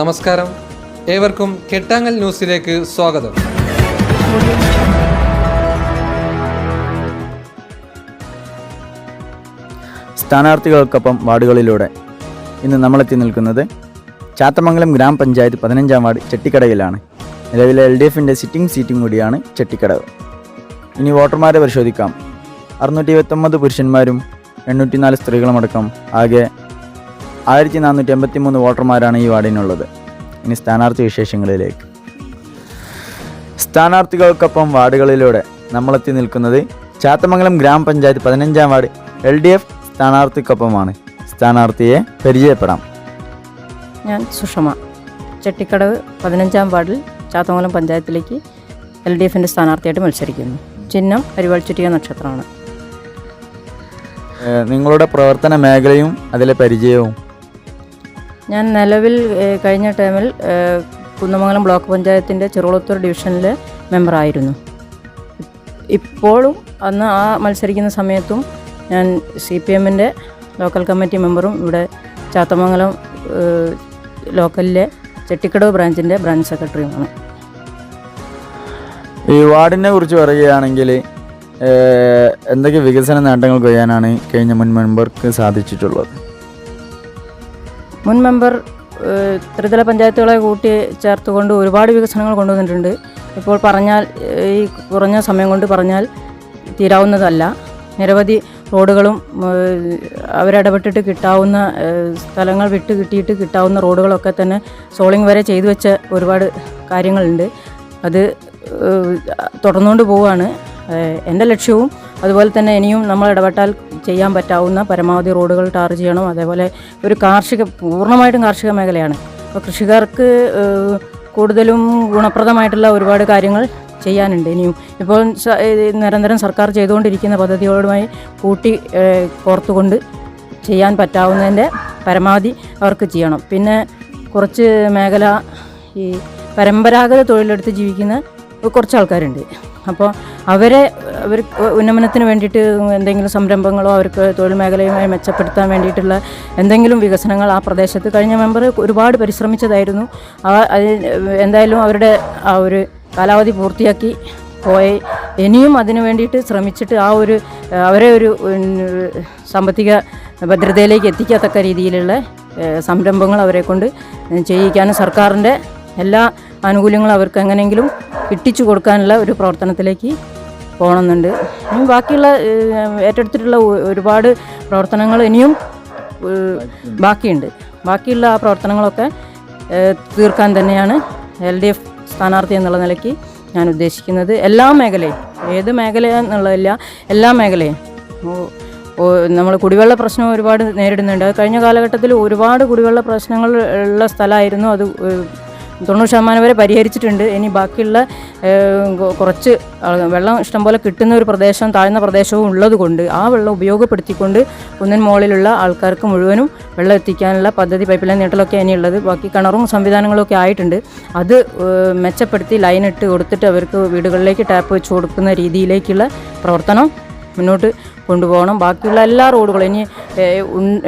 നമസ്കാരം. ഏവർക്കും കെട്ടാങ്ങൽ ന്യൂസിലേക്ക് സ്വാഗതം. സ്ഥാനാർത്ഥികൾക്കൊപ്പം വാർഡുകളിലൂടെ ഇന്ന് നമ്മളെത്തി നിൽക്കുന്നത് ചാത്തമംഗലം ഗ്രാമപഞ്ചായത്ത് പതിനഞ്ചാം വാർഡ് ചെട്ടിക്കടയിലാണ്. നിലവിലെ എൽ ഡി എഫിന്റെ സിറ്റിംഗ് സീറ്റും കൂടിയാണ് ചെട്ടിക്കടവ്. ഇനി വോട്ടർമാരെ പരിശോധിക്കാം. അറുന്നൂറ്റി ഇരുപത്തൊമ്പത് പുരുഷന്മാരും നാല് സ്ത്രീകളുമടക്കം ആകെ ആയിരത്തി നാനൂറ്റി എൺപത്തി മൂന്ന് വോട്ടർമാരാണ് ഈ വാർഡിനുള്ളത്. ഇനി സ്ഥാനാർത്ഥി വിശേഷങ്ങളിലേക്ക്. സ്ഥാനാർത്ഥികൾക്കൊപ്പം വാർഡുകളിലൂടെ നമ്മളെത്തി നിൽക്കുന്നത് ചാത്തമംഗലം ഗ്രാമപഞ്ചായത്ത് പതിനഞ്ചാം വാർഡ് എൽ ഡി എഫ് സ്ഥാനാർത്ഥിക്കൊപ്പമാണ്. സ്ഥാനാർത്ഥിയെ പരിചയപ്പെടാം. ഞാൻ സുഷമ. ചെട്ടിക്കടവ് പതിനഞ്ചാം വാർഡിൽ ചാത്തമംഗലം പഞ്ചായത്തിലേക്ക് എൽ ഡി എഫിന്റെ സ്ഥാനാർത്ഥിയായിട്ട് മത്സരിക്കുന്നു. ചിഹ്നം അരിവാൾ ചുറ്റിക നക്ഷത്രമാണ്. നിങ്ങളുടെ പ്രവർത്തന മേഖലയും അതിലെ പരിചയവും ഞാൻ നിലവിൽ കഴിഞ്ഞ ടൈമിൽ കുന്നമംഗലം ബ്ലോക്ക് പഞ്ചായത്തിന്റെ ചെറുകുളത്തൂർ ഡിവിഷനിലെ മെമ്പറായിരുന്നു ഇപ്പോഴും അന്ന് ആ മത്സരിക്കുന്ന സമയത്തും ഞാൻ സി പി എമ്മിന്റെ ലോക്കൽ കമ്മിറ്റി മെമ്പറും ഇവിടെ ചാത്തമംഗലം ലോക്കലിലെ ചെട്ടിക്കടവ് ബ്രാഞ്ചിന്റെ ബ്രാഞ്ച് സെക്രട്ടറിയുമാണ് ഈ വാർഡിനെ കുറിച്ച് പറയുകയാണെങ്കിൽ എന്തൊക്കെ വികസന നേട്ടങ്ങൾ കൊയ്യാനാണ് കഴിഞ്ഞ മുൻ മെമ്പർക്ക് സാധിച്ചിട്ടുള്ളത്? മുൻ മെമ്പർ ത്രിതല പഞ്ചായത്തുകളെ കൂട്ടി ചേർത്തുകൊണ്ട് ഒരുപാട് വികസനങ്ങൾ കൊണ്ടുവന്നിട്ടുണ്ട്. ഇപ്പോൾ പറഞ്ഞാൽ ഈ കുറഞ്ഞ സമയം കൊണ്ട് പറഞ്ഞാൽ തീരാവുന്നതല്ല. നിരവധി റോഡുകളും അവരിടപെട്ടിട്ട് കിട്ടാവുന്ന സ്ഥലങ്ങൾ വിട്ട് കിട്ടിയിട്ട് കിട്ടാവുന്ന റോഡുകളൊക്കെ തന്നെ സോളിംഗ് വരെ ചെയ്തു വെച്ച ഒരുപാട് കാര്യങ്ങളുണ്ട്. അത് തുടർന്നുകൊണ്ട് പോവുകയാണ്. എന്റെ ലക്ഷ്യവും അതുപോലെ തന്നെ ഇനിയും നമ്മൾ ഇടപെട്ടാൽ ചെയ്യാൻ പറ്റാവുന്ന പരമാവധി റോഡുകൾ ടാർ ചെയ്യണം. അതേപോലെ ഒരു കാർഷിക പൂർണമായിട്ടും കാർഷിക മേഖലയാണ്. അപ്പോൾ കൃഷിക്കാർക്ക് കൂടുതലും ഗുണപ്രദമായിട്ടുള്ള ഒരുപാട് കാര്യങ്ങൾ ചെയ്യാനുണ്ട് ഇനിയും. ഇപ്പോൾ നിരന്തരം സർക്കാർ ചെയ്തുകൊണ്ടിരിക്കുന്ന പദ്ധതികളുമായി കൂട്ടി കോർത്തുകൊണ്ട് ചെയ്യാൻ പറ്റാവുന്നതിന്റെ പരമാവധി അവർക്ക് ചെയ്യണം. പിന്നെ കുറച്ച് മേഖല ഈ പരമ്പരാഗത തൊഴിലെടുത്ത് ജീവിക്കുന്ന കുറച്ച് ആൾക്കാരുണ്ട്. അപ്പോൾ അവരെ അവർ ഉന്നമനത്തിന് വേണ്ടിയിട്ട് എന്തെങ്കിലും സംരംഭങ്ങളോ അവർക്ക് തൊഴിൽ മേഖലയുമായി മെച്ചപ്പെടുത്താൻ വേണ്ടിയിട്ടുള്ള എന്തെങ്കിലും വികസനങ്ങൾ ആ പ്രദേശത്ത് കഴിഞ്ഞ മെമ്പർ ഒരുപാട് പരിശ്രമിച്ചതായിരുന്നു. എന്തായാലും അവരുടെ ആ ഒരു കാലാവധി പൂർത്തിയാക്കി പോയി. ഇനിയും അതിനു വേണ്ടിയിട്ട് ശ്രമിച്ചിട്ട് ആ ഒരു അവരെ ഒരു സാമ്പത്തിക ഭദ്രതയിലേക്ക് എത്തിക്കത്തക്ക രീതിയിലുള്ള സംരംഭങ്ങൾ അവരെ കൊണ്ട് ചെയ്യിക്കാനും സർക്കാരിന്റെ എല്ലാ ആനുകൂല്യങ്ങളും അവർക്ക് എങ്ങനെയെങ്കിലും കിട്ടിച്ചു കൊടുക്കാനുള്ള ഒരു പ്രവർത്തനത്തിലേക്ക് പോകണമെന്നുണ്ട്. ഇനി ബാക്കിയുള്ള ഏറ്റെടുത്തിട്ടുള്ള ഒരുപാട് പ്രവർത്തനങ്ങൾ ഇനിയും ബാക്കിയുണ്ട്. ബാക്കിയുള്ള ആ പ്രവർത്തനങ്ങളൊക്കെ തീർക്കാൻ തന്നെയാണ് എൽ ഡി എഫ് സ്ഥാനാർത്ഥി എന്നുള്ള നിലയ്ക്ക് ഞാൻ ഉദ്ദേശിക്കുന്നത്. എല്ലാ മേഖലയും ഏത് മേഖല എന്നുള്ളതില്ല എല്ലാ മേഖലയും. നമ്മൾ കുടിവെള്ള പ്രശ്നം ഒരുപാട് നേരിടുന്നുണ്ട്. കഴിഞ്ഞ കാലഘട്ടത്തിൽ ഒരുപാട് കുടിവെള്ള പ്രശ്നങ്ങൾ ഉള്ള സ്ഥലമായിരുന്നു അത് തൊണ്ണൂറ് ശതമാനം വരെ പരിഹരിച്ചിട്ടുണ്ട്. ഇനി ബാക്കിയുള്ള കുറച്ച് വെള്ളം ഇഷ്ടംപോലെ കിട്ടുന്ന ഒരു പ്രദേശം താഴ്ന്ന പ്രദേശവും ഉള്ളതുകൊണ്ട് ആ വെള്ളം ഉപയോഗപ്പെടുത്തിക്കൊണ്ട് കുന്നിൻ മുകളിലുള്ള ആൾക്കാർക്ക് മുഴുവനും വെള്ളം എത്തിക്കാനുള്ള പദ്ധതി പൈപ്പ് ലൈൻ നീട്ടലൊക്കെ ഇനിയുള്ളത് ബാക്കി കിണറും സംവിധാനങ്ങളൊക്കെ ആയിട്ടുണ്ട്. അത് മെച്ചപ്പെടുത്തി ലൈൻ ഇട്ട് കൊടുത്തിട്ട് അവർക്ക് വീടുകളിലേക്ക് ടാപ്പ് വെച്ച് കൊടുക്കുന്ന രീതിയിലേക്കുള്ള പ്രവർത്തനം മുന്നോട്ട് കൊണ്ടുപോകണം. ബാക്കിയുള്ള എല്ലാ റോഡുകളും ഇനി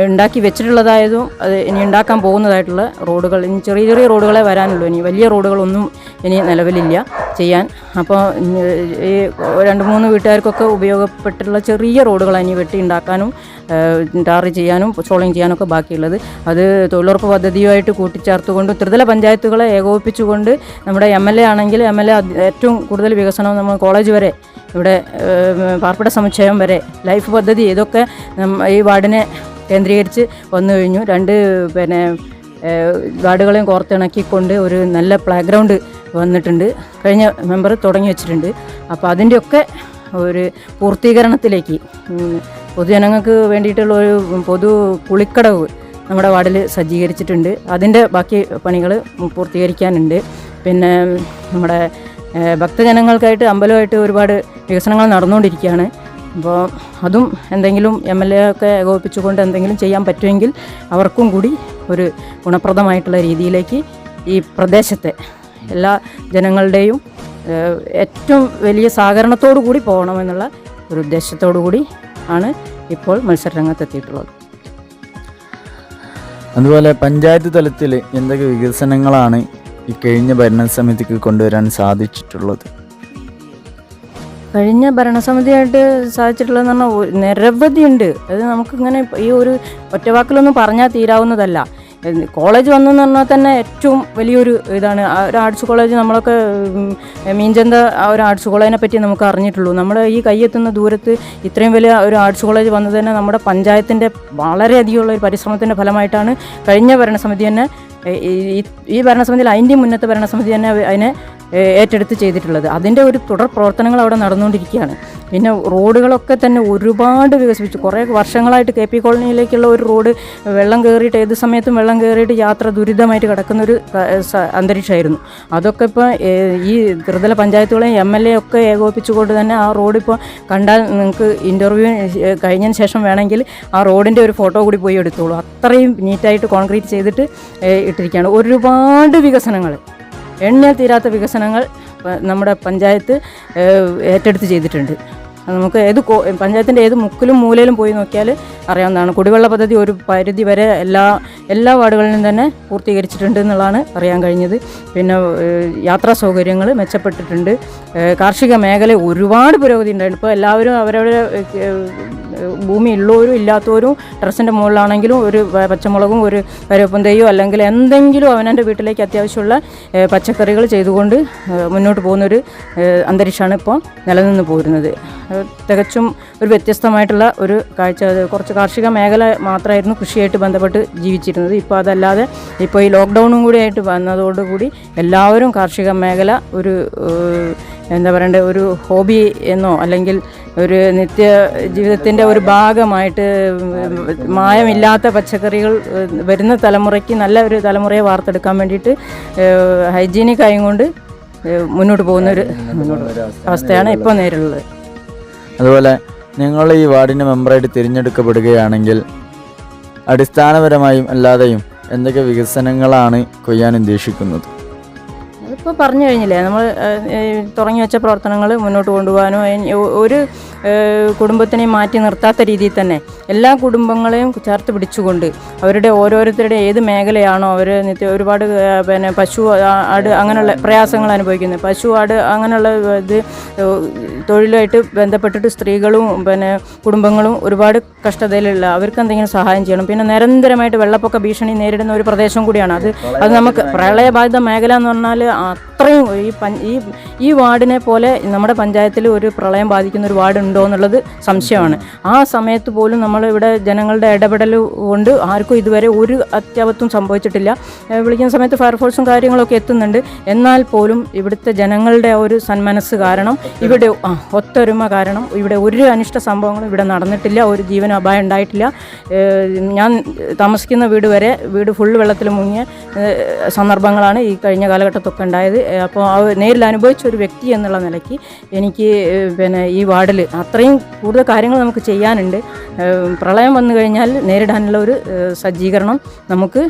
ഉണ്ടാക്കി വെച്ചിട്ടുള്ളതായതും അത് ഇനി ഉണ്ടാക്കാൻ പോകുന്നതായിട്ടുള്ള റോഡുകൾ. ഇനി ചെറിയ ചെറിയ റോഡുകളെ വരാനുള്ളൂ. ഇനി വലിയ റോഡുകളൊന്നും ഇനി നിലവിലില്ല ചെയ്യാൻ. അപ്പോൾ ഈ രണ്ട് മൂന്ന് വീട്ടുകാർക്കൊക്കെ ഉപയോഗപ്പെട്ടുള്ള ചെറിയ റോഡുകൾ ഇനി വെട്ടി ഉണ്ടാക്കാനും ടാർ ചെയ്യാനും സോളിങ് ചെയ്യാനൊക്കെ ബാക്കിയുള്ളത്. അത് തൊഴിലുറപ്പ് പദ്ധതിയുമായിട്ട് കൂട്ടിച്ചേർത്തുകൊണ്ട് ത്രിതല പഞ്ചായത്തുകളെ ഏകോപിപ്പിച്ചുകൊണ്ട് നമ്മുടെ എം എൽ എ ആണെങ്കിൽ എം എൽ എ ഏറ്റവും കൂടുതൽ വികസനം നമ്മൾ കോളേജ് വരെ ഇവിടെ പാർപ്പിട സമുച്ചയം വരെ ലൈഫ് പദ്ധതി ഇതൊക്കെ ഈ വാർഡിനെ കേന്ദ്രീകരിച്ച് വന്നു കഴിഞ്ഞു. രണ്ട് പിന്നെ വാർഡുകളെയും കോർത്തിണക്കിക്കൊണ്ട് ഒരു നല്ല പ്ലേ ഗ്രൗണ്ട് വന്നിട്ടുണ്ട്. കഴിഞ്ഞ മെമ്പർ തുടങ്ങി വെച്ചിട്ടുണ്ട്. അപ്പോൾ അതിന്റെയൊക്കെ ഒരു പൂർത്തീകരണത്തിലേക്ക് പൊതുജനങ്ങൾക്ക് വേണ്ടിയിട്ടുള്ള ഒരു പൊതു കുളിക്കടവ് നമ്മുടെ വാർഡിൽ സജ്ജീകരിച്ചിട്ടുണ്ട്. അതിന്റെ ബാക്കി പണികൾ പൂർത്തീകരിക്കാനുണ്ട്. പിന്നെ നമ്മുടെ ഭക്തജനങ്ങൾക്കായിട്ട് അമ്പലമായിട്ട് ഒരുപാട് വികസനങ്ങൾ നടന്നുകൊണ്ടിരിക്കുകയാണ്. അപ്പോൾ അതും എന്തെങ്കിലും എം എൽ എ ഒക്കെ ഏകോപിപ്പിച്ചുകൊണ്ട് എന്തെങ്കിലും ചെയ്യാൻ പറ്റുമെങ്കിൽ അവർക്കും കൂടി ഒരു ഗുണപ്രദമായിട്ടുള്ള രീതിയിലേക്ക് ഈ പ്രദേശത്തെ എല്ലാ ജനങ്ങളുടെയും ഏറ്റവും വലിയ സഹകരണത്തോടു കൂടി പോകണമെന്നുള്ള ഒരു ഉദ്ദേശത്തോടു കൂടി ആണ് ഇപ്പോൾ മത്സരരംഗത്തെത്തിയിട്ടുള്ളത്. അതുപോലെ പഞ്ചായത്ത് തലത്തിൽ എന്തൊക്കെ വികസനങ്ങളാണ് ഈ കഴിഞ്ഞ ഭരണസമിതിക്ക് കൊണ്ടുവരാൻ സാധിച്ചിട്ടുള്ളത്? കഴിഞ്ഞ ഭരണസമിതിയായിട്ട് സാധിച്ചിട്ടുള്ളതെന്ന് പറഞ്ഞാൽ നിരവധിയുണ്ട് അത് നമുക്കിങ്ങനെ ഈ ഒരു ഒറ്റവാക്കിലൊന്നും പറഞ്ഞാൽ തീരാവുന്നതല്ല. കോളേജ് വന്നെന്ന് പറഞ്ഞാൽ തന്നെ ഏറ്റവും വലിയൊരു ഇതാണ്. ഒരു ആർട്സ് കോളേജ് നമ്മളൊക്കെ മീൻചന്ത ആ ഒരു ആർട്സ് കോളേജിനെ പറ്റി നമുക്ക് അറിഞ്ഞിട്ടുള്ളൂ. നമ്മുടെ ഈ കൈയെത്തുന്ന ദൂരത്ത് ഇത്രയും വലിയ ഒരു ആർട്സ് കോളേജ് വന്നത് തന്നെ നമ്മുടെ പഞ്ചായത്തിന്റെ വളരെയധികമുള്ള ഒരു പരിശ്രമത്തിന്റെ ഫലമായിട്ടാണ് കഴിഞ്ഞ ഭരണസമിതി തന്നെ ഈ- ഭരണസമിതിയിൽ അതിന്റെ മുന്നത്തെ ഭരണസമിതി തന്നെ അതിനെ ഏറ്റെടുത്ത് ചെയ്തിട്ടുള്ളത്. അതിന്റെ ഒരു തുടർ പ്രവർത്തനങ്ങൾ അവിടെ നടന്നുകൊണ്ടിരിക്കുകയാണ്. പിന്നെ റോഡുകളൊക്കെ തന്നെ ഒരുപാട് വികസിപ്പിച്ചു. കുറേ വർഷങ്ങളായിട്ട് കെ പി കോളനിയിലേക്കുള്ള ഒരു റോഡ് വെള്ളം കയറിയിട്ട് ഏത് സമയത്തും വെള്ളം കയറിയിട്ട് യാത്ര ദുരിതമായിട്ട് കിടക്കുന്നൊരു അന്തരീക്ഷമായിരുന്നു. അതൊക്കെ ഇപ്പോൾ ഈ ത്രിതല പഞ്ചായത്തുകളെയും എം എൽ എ ഒക്കെ ഏകോപിപ്പിച്ചുകൊണ്ട് തന്നെ ആ റോഡ് ഇപ്പോൾ കണ്ടാൽ നിങ്ങൾക്ക് ഇന്റർവ്യൂ കഴിഞ്ഞതിന് ശേഷം വേണമെങ്കിൽ ആ റോഡിന്റെ ഒരു ഫോട്ടോ കൂടി പോയി എടുത്തോളൂ. അത്രയും നീറ്റായിട്ട് കോൺക്രീറ്റ് ചെയ്തിട്ട് ഇട്ടിരിക്കുകയാണ്. ഒരുപാട് വികസനങ്ങൾ എണ്ണ തീരാത്ത വികസനങ്ങൾ നമ്മുടെ പഞ്ചായത്ത് ഏറ്റെടുത്ത് ചെയ്തിട്ടുണ്ട്. നമുക്ക് ഏത് പഞ്ചായത്തിന്റെ ഏത് മുക്കിലും മൂലയിലും പോയി നോക്കിയാൽ അറിയാവുന്നതാണ്. കുടിവെള്ള പദ്ധതി ഒരു പരിധി വരെ എല്ലാ എല്ലാ വാർഡുകളിലും തന്നെ പൂർത്തീകരിച്ചിട്ടുണ്ട് എന്നുള്ളതാണ് അറിയാൻ കഴിഞ്ഞത്. പിന്നെ യാത്രാ സൗകര്യങ്ങൾ മെച്ചപ്പെട്ടിട്ടുണ്ട്. കാർഷിക മേഖല ഒരുപാട് പുരോഗതി ഉണ്ടായിട്ടുണ്ട്. ഇപ്പോൾ എല്ലാവരും അവരവരുടെ ഭൂമി ഉള്ളവരും ഇല്ലാത്തവരും ടെറസിന്റെ മുകളിലാണെങ്കിലും ഒരു പച്ചമുളകും ഒരു കരുവേപ്പും തൈയോ അല്ലെങ്കിൽ എന്തെങ്കിലും അവനെന്റെ വീട്ടിലേക്ക് അത്യാവശ്യമുള്ള പച്ചക്കറികൾ ചെയ്തുകൊണ്ട് മുന്നോട്ട് പോകുന്നൊരു അന്തരീക്ഷമാണ് ഇപ്പോൾ നിലനിന്ന് പോരുന്നത്. തികച്ചും ഒരു വ്യത്യസ്തമായിട്ടുള്ള ഒരു കാഴ്ച. കുറച്ച് കാർഷിക മേഖല മാത്രമായിരുന്നു കൃഷിയായിട്ട് ബന്ധപ്പെട്ട് ജീവിച്ചിരുന്നത്. ഇപ്പോൾ അതല്ലാതെ ഇപ്പോൾ ഈ ലോക്ക്ഡൗണും കൂടി ആയിട്ട് വന്നതോടുകൂടി എല്ലാവരും കാർഷിക മേഖല ഒരു എന്താ പറയണ്ടേ ഒരു ഹോബി എന്നോ അല്ലെങ്കിൽ ഒരു നിത്യ ജീവിതത്തിന്റെ ഒരു ഭാഗമായിട്ട് മായമില്ലാത്ത പച്ചക്കറികൾ വരുന്ന തലമുറയ്ക്ക് നല്ല ഒരു തലമുറയെ വാർത്തെടുക്കാൻ വേണ്ടിയിട്ട് ഹൈജീനിക് ആയും കൊണ്ട് മുന്നോട്ട് പോകുന്ന ഒരു അവസ്ഥയാണ് ഇപ്പോൾ നേരിടുന്നത്. അതുപോലെ നിങ്ങൾ ഈ വാർഡിന്റെ മെമ്പറായിട്ട് തിരഞ്ഞെടുക്കപ്പെടുകയാണെങ്കിൽ അടിസ്ഥാനപരമായും അല്ലാതെയും എന്തൊക്കെ വികസനങ്ങളാണ് കൊയ്യാൻ ഉദ്ദേശിക്കുന്നത്? അതിപ്പോൾ പറഞ്ഞു കഴിഞ്ഞില്ലേ നമ്മൾ തുടങ്ങി വെച്ച പ്രവർത്തനങ്ങൾ മുന്നോട്ട് കൊണ്ടുപോകാനും ഒരു കുടുംബത്തിനെ മാറ്റി നിർത്താത്ത രീതിയിൽ തന്നെ എല്ലാ കുടുംബങ്ങളെയും ചേർത്ത് പിടിച്ചുകൊണ്ട് അവരുടെ ഓരോരുത്തരുടെ ഏത് മേഖലയാണോ അവർ നിത്യ ഒരുപാട് പിന്നെ പശു ആട് അങ്ങനെയുള്ള പ്രയാസങ്ങൾ അനുഭവിക്കുന്നത്. പശു ആട് അങ്ങനെയുള്ള ഇത് തൊഴിലുമായിട്ട് ബന്ധപ്പെട്ടിട്ട് സ്ത്രീകളും പിന്നെ കുടുംബങ്ങളും ഒരുപാട് കഷ്ടതയിലുള്ള അവർക്ക് എന്തെങ്കിലും സഹായം ചെയ്യണം. പിന്നെ നിരന്തരമായിട്ട് വെള്ളപ്പൊക്ക ഭീഷണി നേരിടുന്ന ഒരു പ്രദേശം കൂടിയാണ് അത്. അത് നമുക്ക് പ്രളയബാധിത മേഖല എന്ന് പറഞ്ഞാൽ あっ അത്രയും ഈ ഈ ഈ വാർഡിനെ പോലെ നമ്മുടെ പഞ്ചായത്തിൽ ഒരു പ്രളയം ബാധിക്കുന്ന ഒരു വാർഡ് ഉണ്ടോ എന്നുള്ളത് സംശയമാണ്. ആ സമയത്ത് പോലും നമ്മൾ ഇവിടെ ജനങ്ങളുടെ ഇടപെടൽ കൊണ്ട് ആർക്കും ഇതുവരെ ഒരു അത്യാപത്തും സംഭവിച്ചിട്ടില്ല. വിളിക്കുന്ന സമയത്ത് ഫയർഫോഴ്സും കാര്യങ്ങളൊക്കെ എത്തുന്നുണ്ട്. എന്നാൽ പോലും ഇവിടുത്തെ ജനങ്ങളുടെ ഒരു സന്മനസ് കാരണം ഇവിടെ ഒത്തൊരുമ കാരണം ഇവിടെ ഒരു അനിഷ്ട സംഭവങ്ങളും ഇവിടെ നടന്നിട്ടില്ല. ഒരു ജീവന അപായം ഉണ്ടായിട്ടില്ല ഞാൻ താമസിക്കുന്ന വീട് വരെ വീട് ഫുൾ വെള്ളത്തിൽ മുങ്ങിയ സന്ദർഭങ്ങളാണ് ഈ കഴിഞ്ഞ കാലഘട്ടത്തൊക്കെ ഉണ്ടായത്. അപ്പോൾ നേരിൽ അനുഭവിച്ച ഒരു വ്യക്തി എന്നുള്ള നിലയ്ക്ക് എനിക്ക് പിന്നെ ഈ വാർഡിൽ അത്രയും കൂടുതൽ കാര്യങ്ങൾ നമുക്ക് ചെയ്യാനുണ്ട്. പ്രളയം വന്നു കഴിഞ്ഞാൽ നേരിടാനുള്ള ഒരു സജ്ജീകരണം നമുക്ക്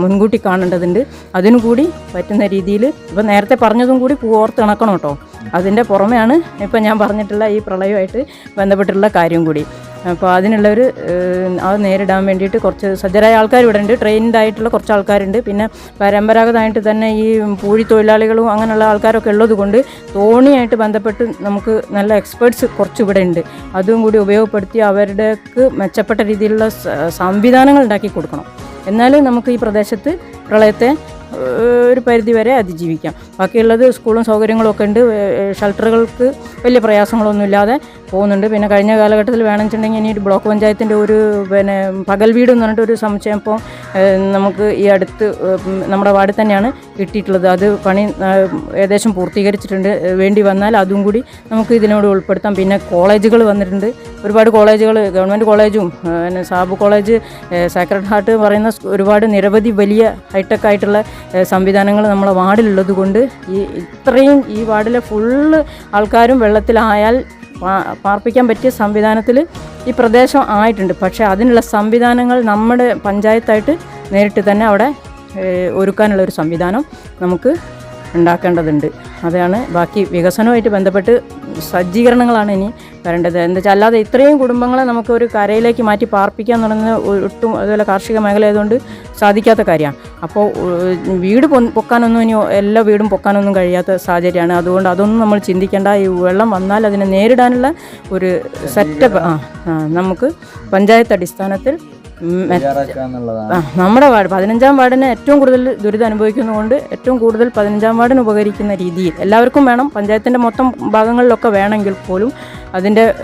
മുൻകൂട്ടി കാണേണ്ടതുണ്ട്. അതിനു കൂടി പറ്റുന്ന രീതിയിൽ ഇപ്പം നേരത്തെ പറഞ്ഞതും കൂടി ഓർത്ത് കണക്കണം കേട്ടോ. അതിന്റെ പുറമെയാണ് ഇപ്പം ഞാൻ പറഞ്ഞിട്ടുള്ള ഈ പ്രളയമായിട്ട് ബന്ധപ്പെട്ടിട്ടുള്ള കാര്യം കൂടി. അപ്പോൾ അതിനുള്ളൊരു അത് നേരിടാൻ വേണ്ടിയിട്ട് കുറച്ച് സജ്ജരായ ആൾക്കാർ ഇവിടെ ഉണ്ട്. ട്രെയിൻഡ് ആയിട്ടുള്ള കുറച്ച് ആൾക്കാരുണ്ട്. പിന്നെ പരമ്പരാഗതമായിട്ട് തന്നെ ഈ പൂഴി തൊഴിലാളികളും അങ്ങനെയുള്ള ആൾക്കാരൊക്കെ ഉള്ളത് കൊണ്ട് തോണിയായിട്ട് ബന്ധപ്പെട്ട് നമുക്ക് നല്ല എക്സ്പേർട്സ് കുറച്ച് ഇവിടെ ഉണ്ട്. അതും കൂടി ഉപയോഗപ്പെടുത്തി അവരുടെക്ക് മെച്ചപ്പെട്ട രീതിയിലുള്ള സംവിധാനങ്ങൾ ഉണ്ടാക്കി കൊടുക്കണം. എന്നാലും നമുക്ക് ഈ പ്രദേശത്ത് പ്രളയത്തെ ഒരു പരിധി വരെ അതിജീവിക്കാം. ബാക്കിയുള്ളത് സ്കൂളും സൗകര്യങ്ങളും ഒക്കെ ഉണ്ട്. ഷെൽട്ടറുകൾക്ക് വലിയ പ്രയാസങ്ങളൊന്നും ഇല്ലാതെ പോകുന്നുണ്ട്. പിന്നെ കഴിഞ്ഞ കാലഘട്ടത്തിൽ വേണമെന്നുണ്ടെങ്കിൽ ഇനി ഒരു ബ്ലോക്ക് പഞ്ചായത്തിന്റെ ഒരു പിന്നെ പകൽ വീട് എന്ന് പറഞ്ഞിട്ട് ഒരു സമുച്ചയം ഇപ്പോൾ നമുക്ക് ഈ അടുത്ത് നമ്മുടെ വാർഡിൽ തന്നെയാണ് കിട്ടിയിട്ടുള്ളത്. അത് പണി ഏകദേശം പൂർത്തീകരിച്ചിട്ടുണ്ട്. വേണ്ടി വന്നാൽ അതും കൂടി നമുക്ക് ഇതിനോട് ഉൾപ്പെടുത്താം. പിന്നെ കോളേജുകൾ വന്നിട്ടുണ്ട്. ഒരുപാട് കോളേജുകൾ ഗവൺമെന്റ് കോളേജും പിന്നെ സാബു കോളേജ് സാക്രഡ് ഹാർട്ട് പറയുന്ന ഒരുപാട് നിരവധി വലിയ ഹൈടെക് ആയിട്ടുള്ള സംവിധാനങ്ങൾ നമ്മളെ വാർഡിലുള്ളത് കൊണ്ട് ഈ ഇത്രയും ഈ വാർഡിലെ ഫുള്ള് ആൾക്കാരും വെള്ളത്തിലായാൽ പാർപ്പിക്കാൻ പറ്റിയ സംവിധാനത്തിൽ ഈ പ്രദേശം ആയിട്ടുണ്ട്. പക്ഷേ അതിനുള്ള സംവിധാനങ്ങൾ നമ്മുടെ പഞ്ചായത്തായിട്ട് നേരിട്ട് തന്നെ അവിടെ ഒരുക്കാനുള്ള ഒരു സംവിധാനം നമുക്ക് ഉണ്ടാക്കേണ്ടതുണ്ട്. അതാണ് ബാക്കി വികസനവുമായിട്ട് ബന്ധപ്പെട്ട് സജ്ജീകരണങ്ങളാണ് ഇനി വരേണ്ടത്. എന്താ വെച്ചാൽ അല്ലാതെ ഇത്രയും കുടുംബങ്ങളെ നമുക്ക് ഒരു കരയിലേക്ക് മാറ്റി പാർപ്പിക്കുക എന്ന് പറയുന്നത് ഒട്ടും അതുപോലെ കാർഷിക മേഖല ആയതുകൊണ്ട് സാധിക്കാത്ത കാര്യമാണ് അപ്പോൾ വീട് പൊക്കാനൊന്നും ഇനി എല്ലാ വീടും പൊക്കാനൊന്നും കഴിയാത്ത സാഹചര്യമാണ്. അതുകൊണ്ട് അതൊന്നും നമ്മൾ ചിന്തിക്കേണ്ട. ഈ വെള്ളം വന്നാൽ അതിനെ നേരിടാനുള്ള ഒരു സെറ്റപ്പ് നമുക്ക് പഞ്ചായത്ത് അടിസ്ഥാനത്തിൽ നമ്മുടെ വാർഡ് പതിനഞ്ചാം വാർഡിന് ഏറ്റവും കൂടുതൽ ദുരിതം അനുഭവിക്കുന്നതുകൊണ്ട് ഏറ്റവും കൂടുതൽ പതിനഞ്ചാം വാർഡിന് ഉപകരിക്കുന്ന രീതിയിൽ എല്ലാവർക്കും വേണം. പഞ്ചായത്തിന്റെ മൊത്തം ഭാഗങ്ങളിലൊക്കെ വേണമെങ്കിൽ പോലും അതിന്റെ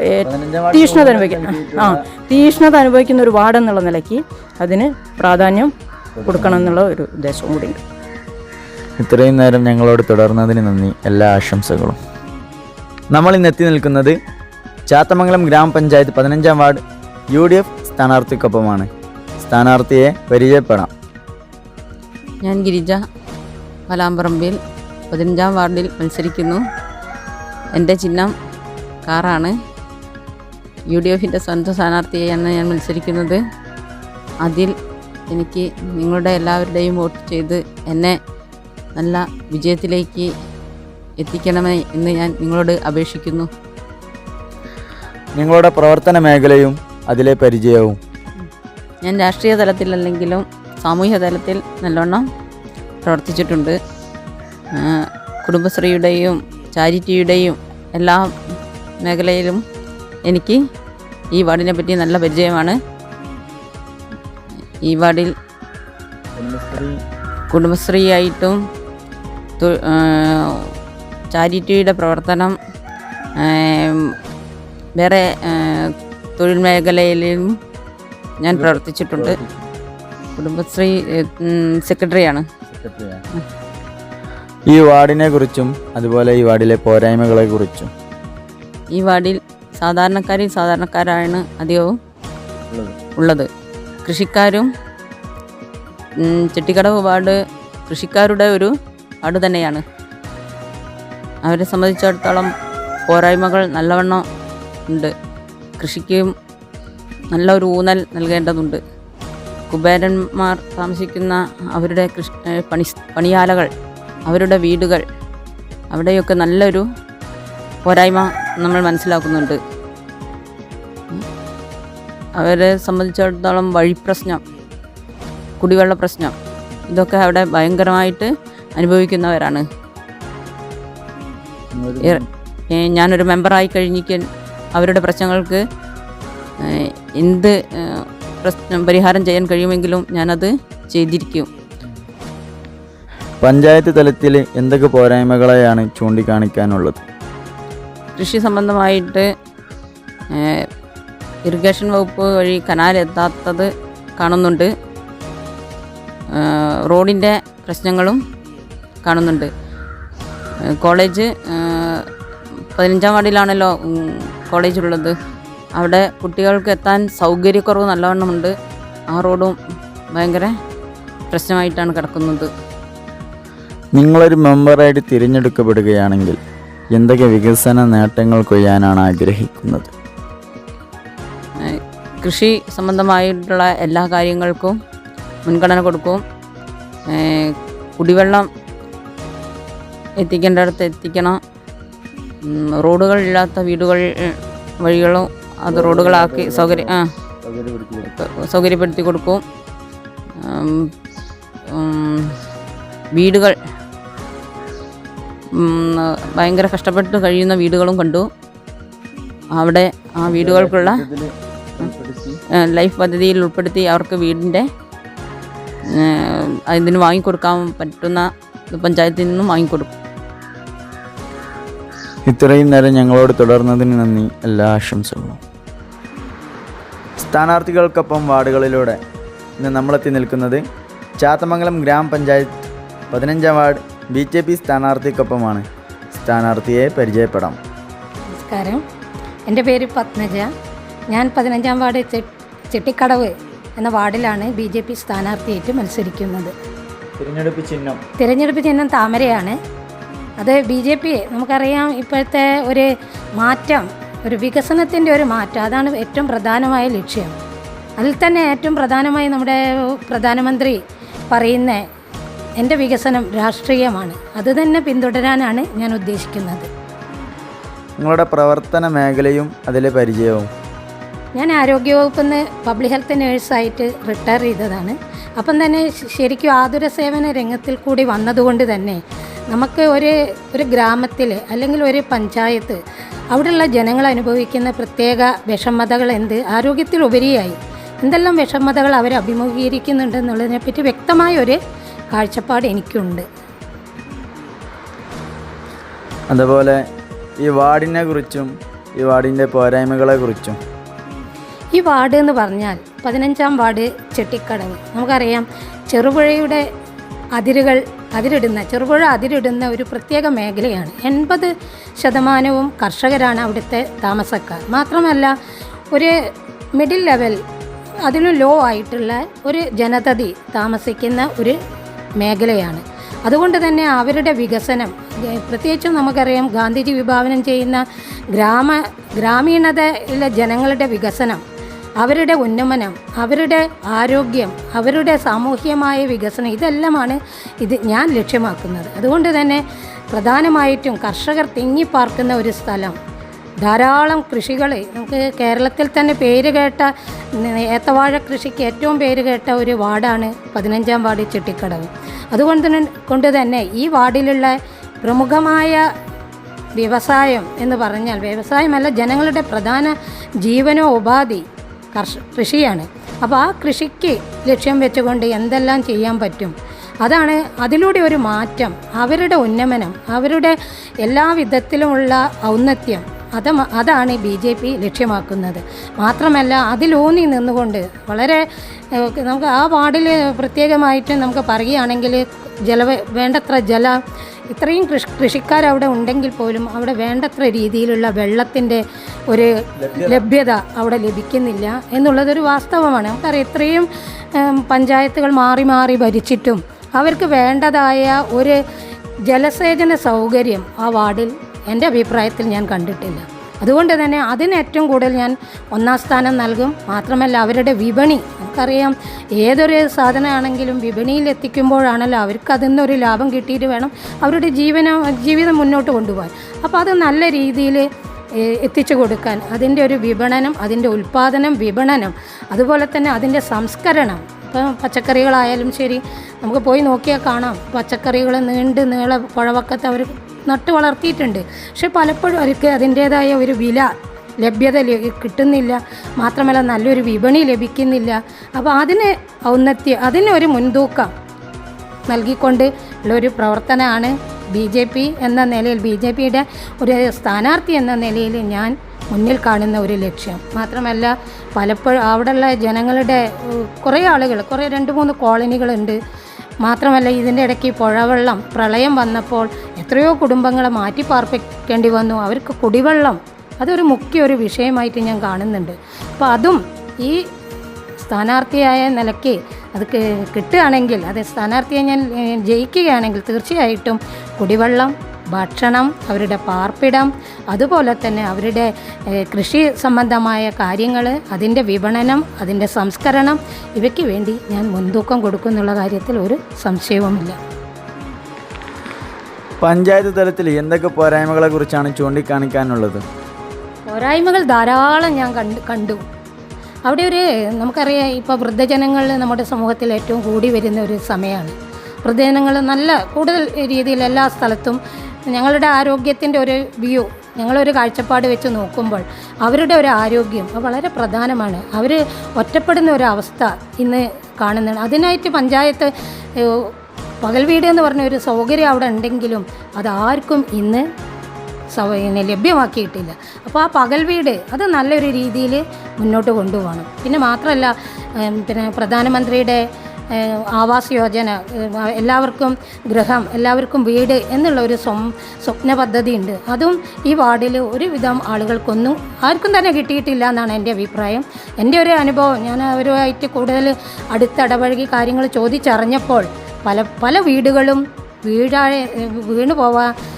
തീഷ്ണത അനുഭവിക്കുന്ന ആ തീഷ്ണത അനുഭവിക്കുന്ന ഒരു വാർഡ് എന്നുള്ള നിലയ്ക്ക് അതിന് പ്രാധാന്യം കൊടുക്കണം എന്നുള്ള ഒരു ഉദ്ദേശവും കൂടിയുണ്ട്. ഇത്രയും നേരം ഞങ്ങളോട് തുടർന്നതിന് നന്ദി. എല്ലാ ആശംസകളും. നമ്മൾ ഇന്ന് എത്തി നിൽക്കുന്നത് ചാത്തമംഗലം ഗ്രാമപഞ്ചായത്ത് പതിനഞ്ചാം വാർഡ് യു ഡി എഫ് സ്ഥാനാർത്ഥിക്കൊപ്പമാണ്. സ്ഥാനാർത്ഥിയെ പരിചയപ്പെടാം. ഞാൻ ഗിരിജ മലാമ്പറമ്പിൽ പതിനഞ്ചാം വാർഡിൽ മത്സരിക്കുന്നു. എന്റെ ചിഹ്നം കാറാണ്. യു ഡി എഫിന്റെ സ്വന്തം സ്ഥാനാർത്ഥിയാണ് ഞാൻ മത്സരിക്കുന്നത്. അതിൽ എനിക്ക് നിങ്ങളുടെ എല്ലാവരുടെയും വോട്ട് ചെയ്ത് എന്നെ നല്ല വിജയത്തിലേക്ക് എത്തിക്കണമേ എന്ന് ഞാൻ നിങ്ങളോട് അപേക്ഷിക്കുന്നു. നിങ്ങളുടെ പ്രവർത്തന മേഖലയും അതിലെ പരിചയവും. ഞാൻ രാഷ്ട്രീയ തലത്തിലല്ലെങ്കിലും സാമൂഹ്യ തലത്തിൽ നല്ലോണം പ്രവർത്തിച്ചിട്ടുണ്ട്. കുടുംബശ്രീയുടെയും ചാരിറ്റിയുടെയും എല്ലാ മേഖലയിലും എനിക്ക് ഈ വാർഡിനെ പറ്റി നല്ല പരിചയമാണ്. ഈ വാർഡിൽ കുടുംബശ്രീ. ആയിട്ടും ചാരിറ്റിയുടെ പ്രവർത്തനം വേറെ തൊഴിൽ മേഖലയിലും ഞാൻ പ്രവർത്തിച്ചിട്ടുണ്ട്. കുടുംബശ്രീ സെക്രട്ടറിയാണ്. ഈ വാർഡിനെ കുറിച്ചും അതുപോലെ ഈ വാർഡിലെ പോരായ്മകളെ കുറിച്ചും. ഈ വാർഡിൽ സാധാരണക്കാരും സാധാരണക്കാരാണ് അധികവും ഉള്ളത്. കൃഷിക്കാരും ചെട്ടിക്കടവ് വാർഡ് കൃഷിക്കാരുടെ ഒരു വാർഡ് തന്നെയാണ്. അവരെ സംബന്ധിച്ചിടത്തോളം പോരായ്മകൾ നല്ലവണ്ണം ഉണ്ട്. കൃഷിക്കും നല്ല ഒരു ഊന്നൽ നൽകേണ്ടതുണ്ട്. കുബേരന്മാർ താമസിക്കുന്ന അവരുടെ കൃഷി പണി പണിയാലകൾ അവരുടെ വീടുകൾ അവിടെയൊക്കെ നല്ലൊരു പോരായ്മ നമ്മൾ മനസ്സിലാക്കുന്നുണ്ട്. അവരെ സംബന്ധിച്ചിടത്തോളം വഴിപ്രശ്നം കുടിവെള്ള പ്രശ്നം ഇതൊക്കെ അവിടെ ഭയങ്കരമായിട്ട് അനുഭവിക്കുന്നവരാണ്. ഞാനൊരു മെമ്പറായി കഴിഞ്ഞിക്ക് അവരുടെ പ്രശ്നങ്ങൾക്ക് എന്ത് പ്രശ്നം പരിഹാരം ചെയ്യാൻ കഴിയുമെങ്കിലും ഞാനത് ചെയ്തിരിക്കും. പഞ്ചായത്ത് തലത്തിൽ എന്തൊക്കെ പോരായ്മകളെയാണ് ചൂണ്ടിക്കാണിക്കാനുള്ളത്? കൃഷി സംബന്ധമായിട്ട് ഇറിഗേഷൻ വകുപ്പ് വഴി കനാൽ എത്താത്തത് കാണുന്നുണ്ട്. റോഡിന്റെ പ്രശ്നങ്ങളും കാണുന്നുണ്ട്. കോളേജ് പതിനഞ്ചാം വാർഡിലാണല്ലോ കോളേജുള്ളത് അവിടെ കുട്ടികൾക്ക് എത്താൻ സൗകര്യക്കുറവ് നല്ലവണ്ണമുണ്ട് ആ റോഡും ഭയങ്കര പ്രശ്നമായിട്ടാണ് കിടക്കുന്നത്. നിങ്ങളൊരു മെമ്പറായിട്ട് തിരഞ്ഞെടുക്കപ്പെടുകയാണെങ്കിൽ എന്തൊക്കെ വികസന നേട്ടങ്ങൾ കൊയ്യാനാണ് ആഗ്രഹിക്കുന്നത്? കൃഷി സംബന്ധമായിട്ടുള്ള എല്ലാ കാര്യങ്ങൾക്കും മുൻഗണന കൊടുക്കും. കുടിവെള്ളം എത്തിക്കേണ്ടടുത്ത് എത്തിക്കണം. റോഡുകളില്ലാത്ത വീടുകൾ വഴികളും അത് റോഡുകളാക്കി സൗകര്യ ആ. സൗകര്യപ്പെടുത്തി കൊടുക്കും. വീടുകൾ ഭയങ്കര കഷ്ടപ്പെട്ട് കഴിയുന്ന വീടുകളും കണ്ടു. അവിടെ ആ വീടുകൾക്കുള്ള ലൈഫ് പദ്ധതിയിൽ ഉൾപ്പെടുത്തി. അവർക്ക് വീടിന്റെ ഇതിന് അതിന് വാങ്ങിക്കൊടുക്കാൻ പറ്റുന്ന പഞ്ചായത്തിൽ നിന്നും വാങ്ങിക്കൊടുക്കും. ഇത്രയും നേരം ഞങ്ങളോട് തുടർന്നതിന് നന്ദി. എല്ലാ ആശംസകളും. സ്ഥാനാർത്ഥികൾക്കൊപ്പം വാർഡുകളിലൂടെ ഇന്ന് നമ്മളെത്തി നിൽക്കുന്നത് ചാത്തമംഗലം ഗ്രാമപഞ്ചായത്ത് പതിനഞ്ചാം വാർഡ് ബി ജെ പി സ്ഥാനാർത്ഥിക്കൊപ്പമാണ്. സ്ഥാനാർത്ഥിയെ പരിചയപ്പെടാം. നമസ്കാരം. എന്റെ പേര് പത്മജ. ഞാൻ പതിനഞ്ചാം വാർഡ് ചെ- ചെട്ടിക്കടവ് എന്ന വാർഡിലാണ് ബി ജെ പി സ്ഥാനാർത്ഥിയായിട്ട് മത്സരിക്കുന്നത്. തിരഞ്ഞെടുപ്പ് ചിഹ്നം. തിരഞ്ഞെടുപ്പ് ചിഹ്നം താമരയാണ്. അത് ബി ജെ പി നമുക്കറിയാം ഇപ്പോഴത്തെ ഒരു മാറ്റം ഒരു വികസനത്തിന്റെ ഒരു മാറ്റം അതാണ് ഏറ്റവും പ്രധാനമായ ലക്ഷ്യം. അതിൽ തന്നെ ഏറ്റവും പ്രധാനമായി നമ്മുടെ പ്രധാനമന്ത്രി പറയുന്ന എന്റെ വികസനം രാഷ്ട്രീയമാണ്. അത് തന്നെ പിന്തുടരാനാണ് ഞാൻ ഉദ്ദേശിക്കുന്നത്. നിങ്ങളുടെ പ്രവർത്തന മേഖലയും അതിലെ പരിചയവും? ഞാൻ ആരോഗ്യവകുപ്പിൽ നിന്ന് പബ്ലിക് ഹെൽത്ത് നേഴ്സായിട്ട് റിട്ടയർ ചെയ്തതാണ്. അപ്പം തന്നെ ശരിക്കും ആതുര സേവന രംഗത്തിൽ കൂടി വന്നതുകൊണ്ട് തന്നെ നമുക്ക് ഒരു ഒരു ഗ്രാമത്തിൽ അല്ലെങ്കിൽ ഒരു പഞ്ചായത്ത് അവിടെയുള്ള ജനങ്ങൾ അനുഭവിക്കുന്ന പ്രത്യേക വിഷമതകൾ എന്ത്? ആരോഗ്യത്തിലുപരിയായി എന്തെല്ലാം വിഷമതകൾ അവർ അഭിമുഖീകരിക്കുന്നുണ്ട് എന്നുള്ളതിനെപ്പറ്റി വ്യക്തമായ ഒരു കാഴ്ചപ്പാട് എനിക്കുണ്ട്. അതുപോലെ ഈ വാർഡിനെ കുറിച്ചും ഈ വാർഡിന്റെ പോരായ്മകളെ കുറിച്ചും. ഈ വാർഡ് എന്ന് പറഞ്ഞാൽ പതിനഞ്ചാം വാർഡ് ചെട്ടിക്കടവ്. നമുക്കറിയാം ചെറുപുഴയുടെ അതിരുകൾ അതിരിടുന്ന ചെറുപുഴ അതിരിടുന്ന ഒരു പ്രത്യേക മേഖലയാണ്. എൺപത് ശതമാനവും കർഷകരാണ് അവിടുത്തെ താമസക്കാർ. മാത്രമല്ല ഒരു മിഡിൽ ലെവൽ അതിലും ലോ ആയിട്ടുള്ള ഒരു ജനതതി താമസിക്കുന്ന ഒരു മേഖലയാണ്. അതുകൊണ്ട് തന്നെ അവരുടെ വികസനം പ്രത്യേകിച്ചും നമുക്കറിയാം ഗാന്ധിജി വിഭാവനം ചെയ്യുന്ന ഗ്രാമ ഗ്രാമീണതയിലെ ജനങ്ങളുടെ വികസനം അവരുടെ ഉന്നമനം അവരുടെ ആരോഗ്യം അവരുടെ സാമൂഹ്യമായ വികസനം ഇതെല്ലാമാണ് ഇത് ഞാൻ ലക്ഷ്യമാക്കുന്നത്. അതുകൊണ്ട് തന്നെ പ്രധാനമായിട്ടും കർഷകർ തിങ്ങിപ്പാർക്കുന്ന ഒരു സ്ഥലം. ധാരാളം കൃഷികൾ നമുക്ക് കേരളത്തിൽ തന്നെ പേര് കേട്ട ഏത്തവാഴ കൃഷിക്ക് ഏറ്റവും പേര് കേട്ട ഒരു വാർഡാണ് പതിനഞ്ചാം വാർഡ് ചെട്ടിക്കടവ്. അതുകൊണ്ട് കൊണ്ട് തന്നെ ഈ വാർഡിലുള്ള പ്രമുഖമായ വ്യവസായം എന്ന് പറഞ്ഞാൽ വ്യവസായമല്ല ജനങ്ങളുടെ പ്രധാന ജീവനോ ഉപാധി കർഷ കൃഷിയാണ്. അപ്പോൾ ആ കൃഷിക്ക് ലക്ഷ്യം വെച്ചുകൊണ്ട് എന്തെല്ലാം ചെയ്യാൻ പറ്റും? അതാണ് അതിലൂടെ ഒരു മാറ്റം അവരുടെ ഉന്നമനം അവരുടെ എല്ലാ വിധത്തിലുമുള്ള ഔന്നത്യം. അത് അതാണ് ബി ജെ പി ലക്ഷ്യമാക്കുന്നത്. മാത്രമല്ല അതിലൂന്നി നിന്നുകൊണ്ട് വളരെ നമുക്ക് ആ വാർഡിൽ പ്രത്യേകമായിട്ട് നമുക്ക് പറയുകയാണെങ്കിൽ ജല വേണ്ടത്ര ജല ഇത്രയും കൃഷി കൃഷിക്കാരവിടെ ഉണ്ടെങ്കിൽ പോലും അവിടെ വേണ്ടത്ര രീതിയിലുള്ള വെള്ളത്തിന്റെ ഒരു ലഭ്യത. അവിടെ ലഭിക്കുന്നില്ല എന്നുള്ളതൊരു വാസ്തവമാണ്. നമുക്കറിയാം ഇത്രയും പഞ്ചായത്തുകൾ മാറി മാറി ഭരിച്ചിട്ടും അവർക്ക് വേണ്ടതായ ഒരു ജലസേചന സൗകര്യം ആ വാർഡിൽ എന്റെ അഭിപ്രായത്തിൽ ഞാൻ കണ്ടിട്ടില്ല. അതുകൊണ്ട് തന്നെ അതിന് ഏറ്റവും കൂടുതൽ ഞാൻ ഒന്നാം സ്ഥാനം നൽകും. മാത്രമല്ല അവരുടെ വിപണി നമുക്കറിയാം ഏതൊരു സാധനമാണെങ്കിലും വിപണിയിൽ എത്തിക്കുമ്പോഴാണല്ലോ അവർക്ക് അതിൽ നിന്നൊരു ലാഭം കിട്ടിയിട്ട് വേണം അവരുടെ ജീവന ജീവിതം മുന്നോട്ട് കൊണ്ടുപോകാൻ. അപ്പോൾ അത് നല്ല രീതിയിൽ എത്തിച്ചു കൊടുക്കാൻ. അതിന്റെ ഒരു വിപണനം അതിന്റെ ഉൽപ്പാദനം വിപണനം അതുപോലെ തന്നെ അതിന്റെ സംസ്കരണം. ഇപ്പം പച്ചക്കറികളായാലും ശരി നമുക്ക് പോയി നോക്കിയാൽ കാണാം. പച്ചക്കറികൾ നീണ്ട് നീള പുഴവക്കത്ത് അവർ നട്ട് വളർത്തിയിട്ടുണ്ട്. പക്ഷെ പലപ്പോഴും അവർക്ക് അതിന്റേതായ ഒരു വില ലഭ്യത കിട്ടുന്നില്ല. മാത്രമല്ല നല്ലൊരു വിപണി ലഭിക്കുന്നില്ല. അപ്പോൾ അതിന് ഔന്നത്യം അതിനൊരു മുൻതൂക്കം നൽകിക്കൊണ്ട് ഉള്ളൊരു പ്രവർത്തനമാണ് ബി ജെ പി എന്ന നിലയിൽ ബി ജെ പിയുടെ ഒരു സ്ഥാനാർത്ഥി എന്ന നിലയിൽ ഞാൻ മുന്നിൽ കാണുന്ന ഒരു ലക്ഷ്യം. മാത്രമല്ല പലപ്പോഴും അവിടെയുള്ള ജനങ്ങളുടെ കുറേ ആളുകൾ കുറേ രണ്ട് മൂന്ന് കോളനികളുണ്ട്. മാത്രമല്ല ഇതിന്റെ ഇടയ്ക്ക് പുഴവെള്ളം പ്രളയം വന്നപ്പോൾ എത്രയോ കുടുംബങ്ങളെ മാറ്റി പാർപ്പിക്കേണ്ടി വന്നു. അവർക്ക് കുടിവെള്ളം അതൊരു മുഖ്യ ഒരു വിഷയമായിട്ട് ഞാൻ കാണുന്നുണ്ട്. അപ്പോൾ അതും ഈ സ്ഥാനാർത്ഥിയായ നിലയ്ക്ക് അത് കിട്ടുകയാണെങ്കിൽ അത് സ്ഥാനാർത്ഥിയെ ഞാൻ ജയിക്കുകയാണെങ്കിൽ തീർച്ചയായിട്ടും കുടിവെള്ളം ഭക്ഷണം അവരുടെ പാർപ്പിടം അതുപോലെ തന്നെ അവരുടെ കൃഷി സംബന്ധമായ കാര്യങ്ങൾ അതിന്റെ വിപണനം അതിന്റെ സംസ്കരണം ഇവയ്ക്ക് വേണ്ടി ഞാൻ മുൻതൂക്കം കൊടുക്കുന്നുള്ള കാര്യത്തിൽ ഒരു സംശയവുമില്ല. പഞ്ചായത്ത് തലത്തിൽ എന്തൊക്കെ പോരായ്മകളെ കുറിച്ചാണ് ചൂണ്ടിക്കാണിക്കാനുള്ളത്? പോരായ്മകൾ ധാരാളം ഞാൻ കണ്ടു കണ്ടു. അവിടെ ഒരു നമുക്കറിയാം ഇപ്പോൾ വൃദ്ധജനങ്ങൾ നമ്മുടെ സമൂഹത്തിൽ ഏറ്റവും കൂടി വരുന്ന ഒരു സമയമാണ്. വൃദ്ധജനങ്ങൾ നല്ല കൂടുതൽ രീതിയിൽ എല്ലാ സ്ഥലത്തും ഞങ്ങളുടെ ആരോഗ്യത്തിന്റെ ഒരു വ്യൂ ഞങ്ങളൊരു കാഴ്ചപ്പാട് വെച്ച് നോക്കുമ്പോൾ അവരുടെ ഒരു ആരോഗ്യം വളരെ പ്രധാനമാണ്. അവർ ഒറ്റപ്പെടുന്ന ഒരു അവസ്ഥ ഇന്ന് കാണുന്നതാണ്. അതിനായിട്ട് പഞ്ചായത്ത് പകൽ വീട് എന്ന് പറഞ്ഞ ഒരു സൗകര്യം അവിടെ ഉണ്ടെങ്കിലും അതാർക്കും ഇന്ന് സൗ ലഭ്യമാക്കിയിട്ടില്ല. അപ്പോൾ ആ പകൽ വീട് അത് നല്ലൊരു രീതിയിൽ മുന്നോട്ട് കൊണ്ടുപോകണം. പിന്നെ മാത്രമല്ല പിന്നെ പ്രധാനമന്ത്രിയുടെ ആവാസ് യോജന എല്ലാവർക്കും ഗൃഹം എല്ലാവർക്കും വീട് എന്നുള്ള ഒരു സ്വം സ്വപ്ന പദ്ധതി ഉണ്ട് അതും ഈ വാർഡിൽ ഒരുവിധം ആളുകൾക്കൊന്നും ആർക്കും തന്നെ കിട്ടിയിട്ടില്ല എന്നാണ് എന്റെ അഭിപ്രായം. എന്റെ ഒരു അനുഭവം. ഞാൻ അവരുമായിട്ട് കൂടുതൽ അടുത്തിടപഴകി കാര്യങ്ങൾ ചോദിച്ചറിഞ്ഞപ്പോൾ പല പല വീടുകളും വീഴാഴെ വീണു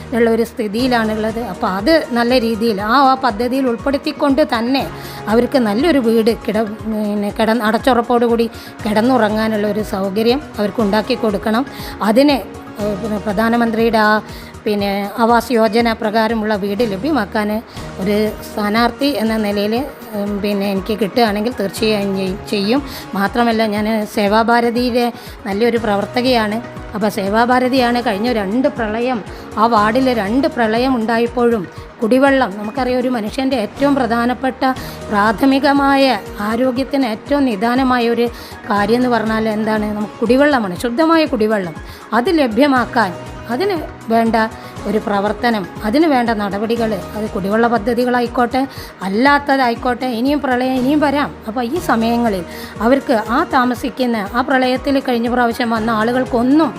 എന്നുള്ള ഒരു സ്ഥിതിയിലാണുള്ളത്. അപ്പോൾ അത് നല്ല രീതിയിൽ ആ ആ പദ്ധതിയിൽ ഉൾപ്പെടുത്തിക്കൊണ്ട് തന്നെ അവർക്ക് നല്ലൊരു വീട് കിട പിന്നെ കിട അടച്ചുറപ്പോടുകൂടി കിടന്നുറങ്ങാനുള്ള ഒരു സൗകര്യം അവർക്ക് ഉണ്ടാക്കി കൊടുക്കണം. അതിനെ പ്രധാനമന്ത്രിയുടെ ആ പിന്നെ ആവാസ് യോജന പ്രകാരമുള്ള വീട് ലഭ്യമാക്കാൻ ഒരു സ്ഥാനാർത്ഥി എന്ന നിലയിൽ പിന്നെ എനിക്ക് കിട്ടുകയാണെങ്കിൽ തീർച്ചയായും ചെയ്യും. മാത്രമല്ല ഞാൻ സേവാഭാരതിയിലെ നല്ലൊരു പ്രവർത്തകയാണ്. അപ്പോൾ സേവാഭാരതിയാണ് കഴിഞ്ഞ രണ്ട് പ്രളയം ആ വാർഡിൽ രണ്ട് പ്രളയം ഉണ്ടായപ്പോഴും കുടിവെള്ളം നമുക്കറിയാം ഒരു മനുഷ്യന്റെ ഏറ്റവും പ്രധാനപ്പെട്ട പ്രാഥമികമായ ആരോഗ്യത്തിന് ഏറ്റവും നിദാനമായ ഒരു കാര്യം എന്ന് പറഞ്ഞാൽ എന്താണ്? നമുക്ക് കുടിവെള്ളമാണ് ശുദ്ധമായ കുടിവെള്ളം. അത് ലഭ്യമാക്കാൻ അതിന് വേണ്ട ഒരു പ്രവർത്തനം അതിന് വേണ്ട നടപടികൾ അത് കുടിവെള്ള പദ്ധതികളായിക്കോട്ടെ അല്ലാത്തതായിക്കോട്ടെ ഇനിയും പ്രളയം ഇനിയും വരാം. അപ്പോൾ ഈ സമയങ്ങളിൽ അവർക്ക് ആ താമസിക്കുന്ന ആ പ്രളയത്തിൽ കഴിഞ്ഞ പ്രാവശ്യം വന്ന ആളുകൾക്കൊന്നും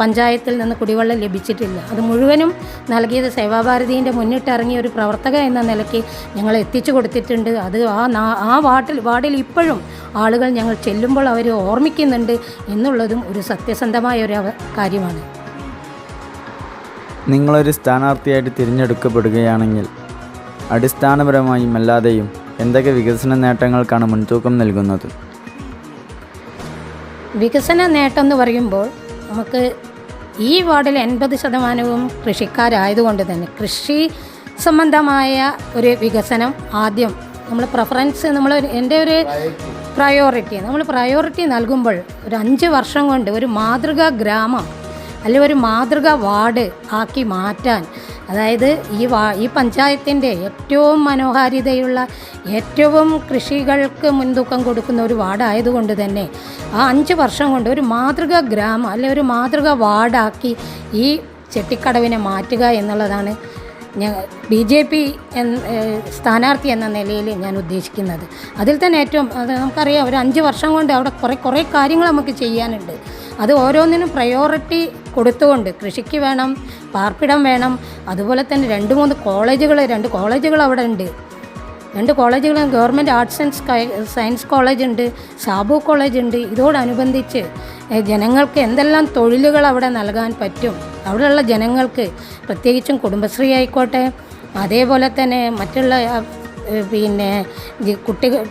പഞ്ചായത്തിൽ നിന്ന് കുടിവെള്ളം ലഭിച്ചിട്ടില്ല. അത് മുഴുവനും നൽകിയത് സേവാഭാരതീന്റെ മുന്നിട്ടിറങ്ങിയ ഒരു പ്രവർത്തക എന്ന നിലയ്ക്ക് ഞങ്ങൾ എത്തിച്ചു കൊടുത്തിട്ടുണ്ട്. അത് ആ ആ വാർഡിൽ വാർഡിൽ ഇപ്പോഴും ആളുകൾ ഞങ്ങൾ ചെല്ലുമ്പോൾ അവർ ഓർമ്മിക്കുന്നുണ്ട് എന്നുള്ളതും ഒരു സത്യസന്ധമായ ഒരു കാര്യമാണ്. നിങ്ങളൊരു സ്ഥാനാർത്ഥിയായിട്ട് തിരഞ്ഞെടുക്കപ്പെടുകയാണെങ്കിൽ അടിസ്ഥാനപരമായും അല്ലാതെയും എന്തൊക്കെ വികസന നേട്ടങ്ങൾക്കാണ് മുൻതൂക്കം നൽകുന്നത്? വികസന നേട്ടം എന്ന് പറയുമ്പോൾ നമുക്ക് ഈ വാർഡിൽ എൺപത് ശതമാനവും കൃഷിക്കാരായതുകൊണ്ട് തന്നെ കൃഷി സംബന്ധമായ ഒരു വികസനം ആദ്യം നമ്മൾ പ്രഫറൻസ് നമ്മൾ എന്റെ ഒരു പ്രയോറിറ്റി നമ്മൾ പ്രയോറിറ്റി നൽകുമ്പോൾ ഒരു അഞ്ച് വർഷം കൊണ്ട് ഒരു മാതൃകാ ഗ്രാമം അല്ലെങ്കിൽ ഒരു മാതൃകാ വാർഡ് ആക്കി മാറ്റാൻ അതായത് ഈ വാ ഈ പഞ്ചായത്തിന്റെ ഏറ്റവും മനോഹാരിതയുള്ള ഏറ്റവും കൃഷികൾക്ക് മുൻതൂക്കം കൊടുക്കുന്ന ഒരു വാർഡായതുകൊണ്ട് തന്നെ ആ അഞ്ച് വർഷം കൊണ്ട് ഒരു മാതൃകാ ഗ്രാമം അല്ലെ ഒരു മാതൃകാ വാർഡാക്കി ഈ ചെട്ടിക്കടവിനെ മാറ്റുക എന്നുള്ളതാണ് ബി ജെ പി സ്ഥാനാർത്ഥി എന്ന നിലയിൽ ഞാൻ ഉദ്ദേശിക്കുന്നത്. അതിൽ തന്നെ ഏറ്റവും അത് നമുക്കറിയാം ഒരു അഞ്ച് വർഷം കൊണ്ട് അവിടെ കുറേ കുറേ കാര്യങ്ങൾ നമുക്ക് ചെയ്യാനുണ്ട്. അത് ഓരോന്നിനും പ്രയോറിറ്റി കൊടുത്തുകൊണ്ട് കൃഷിക്ക് വേണം പാർപ്പിടം വേണം അതുപോലെ തന്നെ രണ്ട് മൂന്ന് കോളേജുകൾ രണ്ട് കോളേജുകൾ അവിടെ ഉണ്ട്. രണ്ട് കോളേജുകളും government arts and science college ഉണ്ട് ഷാബു കോളേജ് ഉണ്ട് ഇതോടനുബന്ധിച്ച് ജനങ്ങൾക്ക് എന്തെല്ലാം തൊഴിലുകൾ അവിടെ നൽകാൻ പറ്റും അവിടെയുള്ള ജനങ്ങൾക്ക് പ്രത്യേകിച്ചും കുടുംബശ്രീ ആയിക്കോട്ടെ അതേപോലെ തന്നെ മറ്റുള്ള പിന്നെ കുട്ടികൾ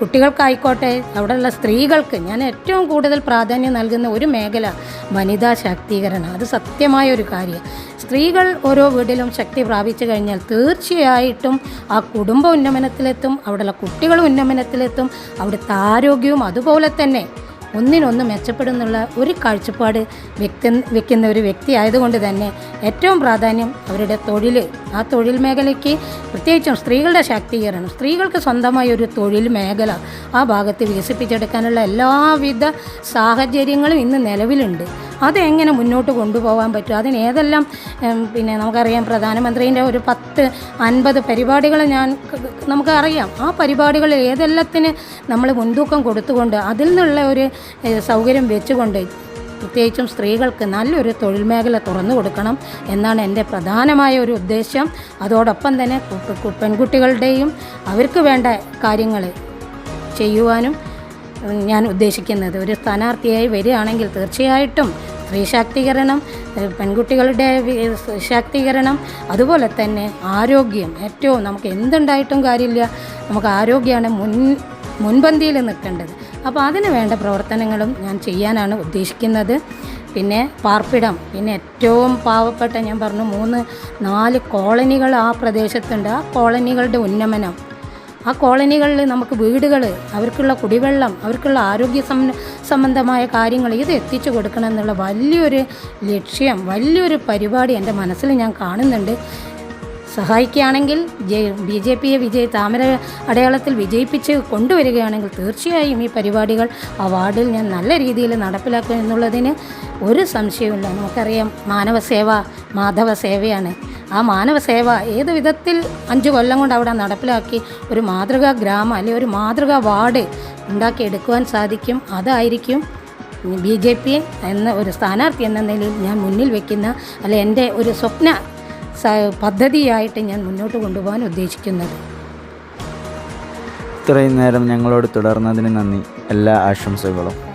കുട്ടികൾക്കായിക്കോട്ടെ അവിടെയുള്ള സ്ത്രീകൾക്ക് ഞാൻ ഏറ്റവും കൂടുതൽ പ്രാധാന്യം നൽകുന്ന ഒരു മേഖല വനിതാ ശാക്തീകരണം. അത് സത്യമായ ഒരു കാര്യം. സ്ത്രീകൾ ഓരോ വീട്ടിലും ശക്തി പ്രാപിച്ചു കഴിഞ്ഞാൽ തീർച്ചയായിട്ടും ആ കുടുംബ ഉന്നമനത്തിലെത്തും അവിടെയുള്ള കുട്ടികൾ ഉന്നമനത്തിലെത്തും അവിടുത്തെ ആരോഗ്യവും അതുപോലെ തന്നെ ഒന്നിനൊന്ന് മെച്ചപ്പെടുന്നുള്ള ഒരു കാഴ്ചപ്പാട് വ്യക്തി വെക്കുന്ന ഒരു വ്യക്തി ആയതുകൊണ്ട് തന്നെ ഏറ്റവും പ്രാധാന്യം അവരുടെ തൊഴിൽ. ആ തൊഴിൽ മേഖലയ്ക്ക് പ്രത്യേകിച്ചും സ്ത്രീകളുടെ ശാക്തീകരണം. സ്ത്രീകൾക്ക് സ്വന്തമായ ഒരു തൊഴിൽ മേഖല ആ ഭാഗത്ത് വികസിപ്പിച്ചെടുക്കാനുള്ള എല്ലാവിധ സാഹചര്യങ്ങളും ഇന്ന് നിലവിലുണ്ട്. അതെങ്ങനെ മുന്നോട്ട് കൊണ്ടുപോകാൻ പറ്റും? അതിന് ഏതെല്ലാം പിന്നെ നമുക്കറിയാം പ്രധാനമന്ത്രീന്റെ ഒരു പത്ത് അൻപത് പരിപാടികൾ ഞാൻ നമുക്കറിയാം. ആ പരിപാടികളിൽ ഏതെല്ലാത്തിന് നമ്മൾ മുൻതൂക്കം കൊടുത്തുകൊണ്ട് അതിൽ നിന്നുള്ള ഒരു സൗകര്യം വെച്ചുകൊണ്ട് പ്രത്യേകിച്ചും സ്ത്രീകൾക്ക് നല്ലൊരു തൊഴിൽ മേഖല തുറന്നു കൊടുക്കണം എന്നാണ് എന്റെ പ്രധാനമായ ഒരു ഉദ്ദേശം. അതോടൊപ്പം തന്നെ പെൺകുട്ടികളുടെയും അവർക്ക് വേണ്ട കാര്യങ്ങൾ ചെയ്യുവാനും ഞാൻ ഉദ്ദേശിക്കുന്നത്. ഒരു സ്ഥാനാർത്ഥിയായി വരികയാണെങ്കിൽ തീർച്ചയായിട്ടും സ്ത്രീ ശാക്തീകരണം പെൺകുട്ടികളുടെ ശാക്തീകരണം അതുപോലെ തന്നെ ആരോഗ്യം. ഏറ്റവും നമുക്ക് എന്തുണ്ടായിട്ടും കാര്യമില്ല. നമുക്ക് ആരോഗ്യമാണ് മുൻ മുൻപന്തിയിൽ നിൽക്കേണ്ടത്. അപ്പോൾ അതിന് വേണ്ട പ്രവർത്തനങ്ങളും ഞാൻ ചെയ്യാനാണ് ഉദ്ദേശിക്കുന്നത്. പിന്നെ പാർപ്പിടം. പിന്നെ ഏറ്റവും പാവപ്പെട്ട ഞാൻ പറഞ്ഞു മൂന്ന് നാല് കോളനികൾ ആ പ്രദേശത്തുണ്ട്. ആ കോളനികളുടെ ഉന്നമനം. ആ കോളനികളിൽ നമുക്ക് വീടുകൾ അവർക്കുള്ള കുടിവെള്ളം അവർക്കുള്ള ആരോഗ്യ സംബന്ധമായ കാര്യങ്ങൾ ഇത് എത്തിച്ചു കൊടുക്കണം എന്നുള്ള വലിയൊരു ലക്ഷ്യം വലിയൊരു പരിപാടി എന്റെ മനസ്സിൽ ഞാൻ കാണുന്നുണ്ട്. സഹായിക്കുകയാണെങ്കിൽ ബി ജെ പിയെ വിജയ താമര അടയാളത്തിൽ വിജയിപ്പിച്ച് കൊണ്ടുവരികയാണെങ്കിൽ തീർച്ചയായും ഈ പരിപാടികൾ ആ വാർഡിൽ ഞാൻ നല്ല രീതിയിൽ നടപ്പിലാക്കും എന്നുള്ളതിന് ഒരു സംശയവുമില്ല. നമുക്കറിയാം മാനവസേവ മാധവ സേവയാണ് ആ മാനവ സേവ ഏത് വിധത്തിൽ അഞ്ച് കൊല്ലം കൊണ്ട് അവിടെ നടപ്പിലാക്കി ഒരു മാതൃകാ ഗ്രാമം അല്ലെങ്കിൽ ഒരു മാതൃകാ വാർഡ് ഉണ്ടാക്കിയെടുക്കുവാൻ സാധിക്കും. അതായിരിക്കും ബി ജെ പി എന്ന ഒരു സ്ഥാനാർത്ഥി എന്ന നിലയിൽ ഞാൻ മുന്നിൽ വെക്കുന്ന അല്ലെ എന്റെ ഒരു സ്വപ്ന പദ്ധതിയായിട്ട് ഞാൻ മുന്നോട്ട് കൊണ്ടുപോകാൻ ഉദ്ദേശിക്കുന്നത്. ഇത്രയും നേരം ഞങ്ങളോട് തുടർന്നതിന് നന്ദി. എല്ലാ ആശംസകളും.